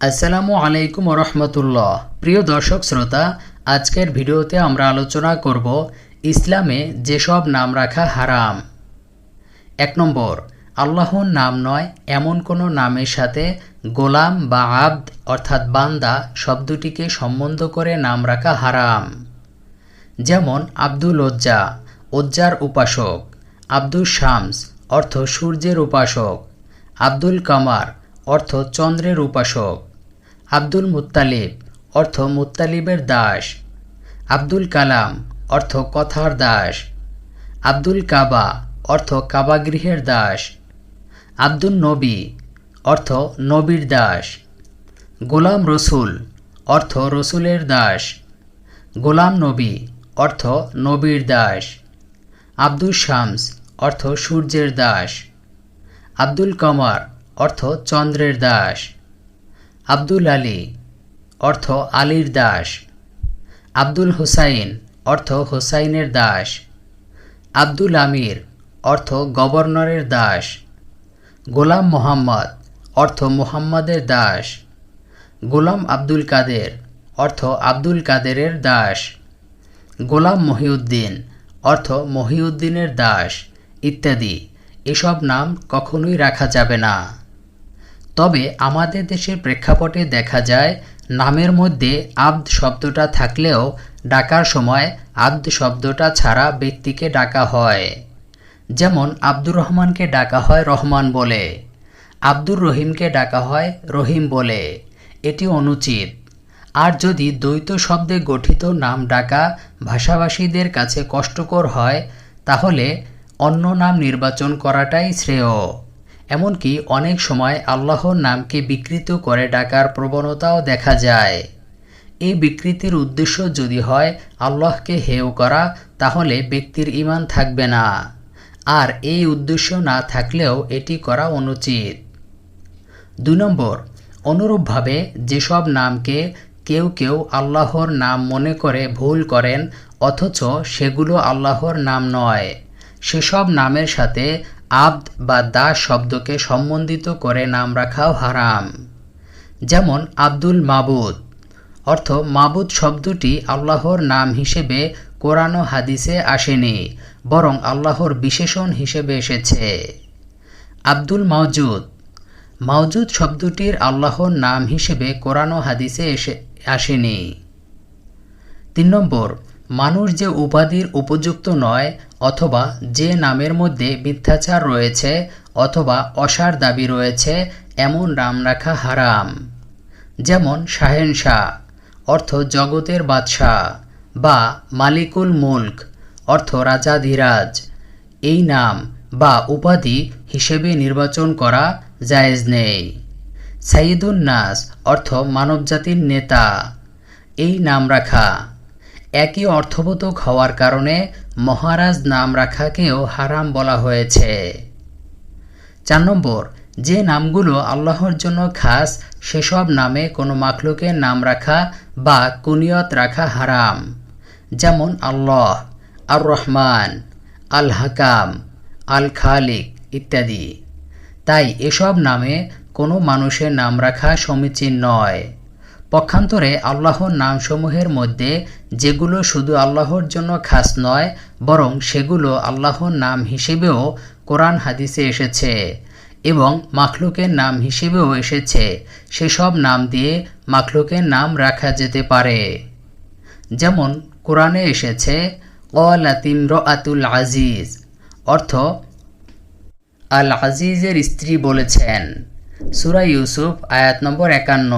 আসসালামু আলাইকুম রহমতুল্লাহ। প্রিয় দর্শক শ্রোতা, আজকের ভিডিওতে আমরা আলোচনা করব ইসলামে যেসব নাম রাখা হারাম। এক নম্বর, আল্লাহর নাম নয় এমন কোনো নামের সাথে গোলাম বা আব্দ অর্থাৎ বান্দা শব্দটিকে সম্বন্ধ করে নাম রাখা হারাম। যেমন, আব্দুল ওজ্জা, ওজ্জার উপাসক। আব্দুল শামস, অর্থ সূর্যের উপাসক। আব্দুল কামার, অর্থ চন্দ্রের উপাসক। আব্দুল মুত্তালিব, অর্থ মুত্তালিবের দাস। আব্দুল কালাম, অর্থ কথার দাস। আব্দুল কাবা, অর্থ কাবাগৃহের দাস। আব্দুল নবী, অর্থ নবীর দাস। গোলাম রসুল, অর্থ রসুলের দাস। গোলাম নবী, অর্থ নবীর দাস। আব্দুল শামস, অর্থ সূর্যের দাস। আব্দুল কমার, অর্থ চন্দ্রের দাস। আব্দুল আলী, অর্থ আলীর দাস। আব্দুল হুসাইন, অর্থ হুসাইনের দাস। আব্দুল আমির, অর্থ গভর্নরের দাস। গোলাম মোহাম্মদ, অর্থ মুহাম্মাদের দাস। গোলাম আব্দুল কাদের, অর্থ আব্দুল কাদেরের দাস। গোলাম মহিউদ্দিন, অর্থ মহিউদ্দিনের দাস। ইত্যাদি। এসব নাম কখনোই রাখা যাবে না। তবে আমাদের দেশের প্রেক্ষাপটে দেখা যায়, নামের মধ্যে আব্দ শব্দটা থাকলেও ডাকার সময় আব্দ শব্দটা ছাড়া ব্যক্তিকে ডাকা হয়। যেমন আব্দুর রহমানকে ডাকা হয় রহমান বলে, আব্দুর রহিমকে ডাকা হয় রহিম বলে। এটি অনুচিত। আর যদি দ্বৈত শব্দে গঠিত নাম ডাকা ভাষাভাষীদের কাছে কষ্টকর হয়, তাহলে অন্য নাম নির্বাচন করাটাই শ্রেয়। এমনকি অনেক সময় আল্লাহর নামকে বিকৃত করে ডাকার প্রবণতাও দেখা যায়। এই বিকৃতির উদ্দেশ্য যদি হয় আল্লাহকে হেয় করা, তাহলে ব্যক্তির ইমান থাকবে না। আর এই উদ্দেশ্য না থাকলেও এটি করা অনুচিত। দুই নম্বর, অনুরূপভাবে যেসব নামকে কেউ কেউ আল্লাহর নাম মনে করে ভুল করেন, অথচ সেগুলো আল্লাহর নাম নয়। সেসব নামের সাথে আব্দ বা দাস শব্দকে সম্বন্ধিত করে নাম রাখাও হারাম। যেমন আব্দুল মাবুদ। অর্থ, মাবুদ শব্দটি আল্লাহর নাম হিসেবে কোরআন হাদিসে আসেনি, বরং আল্লাহর বিশেষণ হিসেবে এসেছে। আব্দুল মাওজুদ। মাওজুদ শব্দটির আল্লাহর নাম হিসেবে কোরআন হাদিসে এসে, আসেনি। তিন নম্বর মানুষ যে উপাধির উপযুক্ত নয় অথবা যে নামের মধ্যে মিথ্যাচার রয়েছে অথবা অসার দাবি রয়েছে, এমন নাম রাখা হারাম। যেমন শাহেনশাহ, অর্থ জগতের বাদশাহ, বা মালিকুল মুল্ক, অর্থ রাজাধিরাজ এই নাম বা উপাধি হিসেবে নির্বাচন করা জায়েজ নেই। সাইদুন নাস, অর্থ মানবজাতির নেতা। এই নাম রাখা একই অর্থবোধক হওয়ার কারণে মহারাজ নাম রাখাকেও হারাম বলা হয়েছে। চার নম্বর, যে নামগুলো আল্লাহর জন্য খাস, সেসব নামে কোনো মাখলুকের নাম রাখা বা কুনিয়ত রাখা হারাম। যেমন আল্লাহ আর রহমান আল হাকাম আল খালিক ইত্যাদি। তাই এসব নামে কোনো মানুষের নাম রাখা সমীচীন নয়। পক্ষান্তরে আল্লাহর নামসমূহের মধ্যে যেগুলো শুধু আল্লাহর জন্য খাস নয়, বরং সেগুলো আল্লাহর নাম হিসেবেও কোরআন হাদিসে এসেছে এবং মাখলুকের নাম হিসেবেও এসেছে। সেসব নাম দিয়ে মাখলুকের নাম রাখা যেতে পারে। যেমন কোরআনে এসেছে অলাতিমর আতুল আজিজ অর্থ আল আজিজের স্ত্রী বলেছেন। সুরা ইউসুফ, আয়াত নম্বর একান্ন।